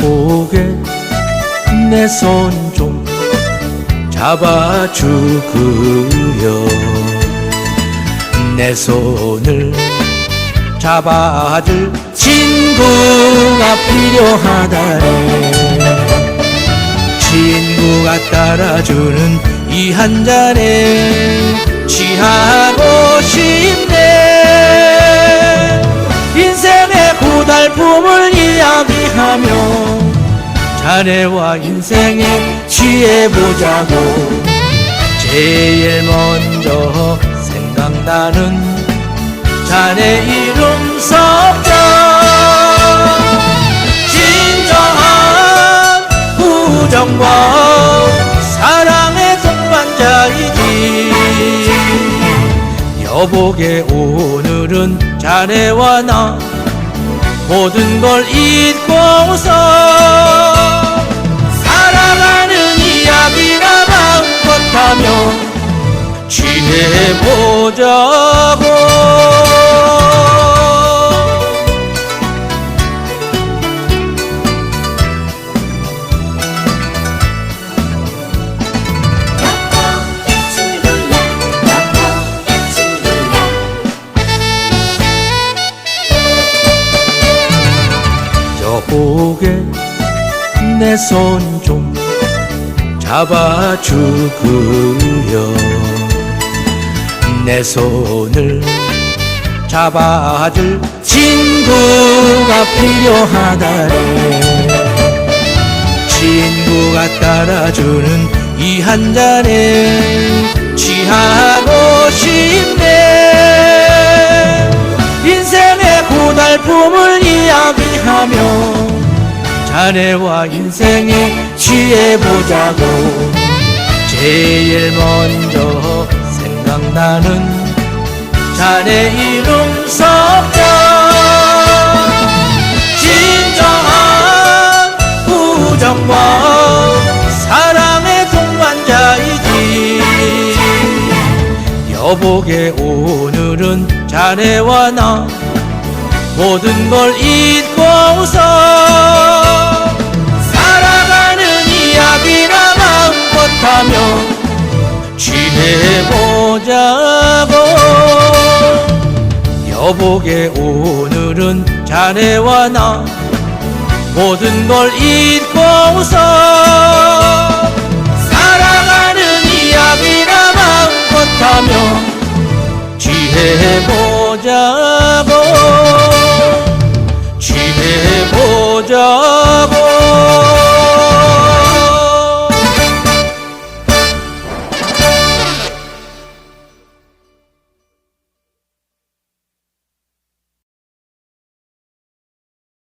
여보게 내 손 좀 잡아주고요. 내 손을 잡아줄 친구가 필요하다네. 친구가 따라주는 이 한 잔에 취하고 싶네 자네와 인생에 취해보자고. 제일 먼저 생각나는 자네 이름 석자 진정한 우정과 사랑의 동반자이지. 여보게 오늘은 자네와 나 모든 걸 잊고 보자고. 여보게 내 손 좀 잡아주고요 내 손을 잡아줄 친구가 필요하다네. 친구가 따라주는 이 한 잔에 취하고 싶네. 인생의 고달픔을 이야기하며 자네와 인생에 취해보자고. 제일 먼저 나는 자네 이름 석자 진정한 우정과 사랑의 동반자이지. 여보게 오늘은 자네와 나 모든 걸 잊고서 살아가는 이야기나 보자고 여보게 오늘은 자네와 나 모든 걸 잊고서 살아가는 이야기나 마음껏 하며 취해보자고 취해보자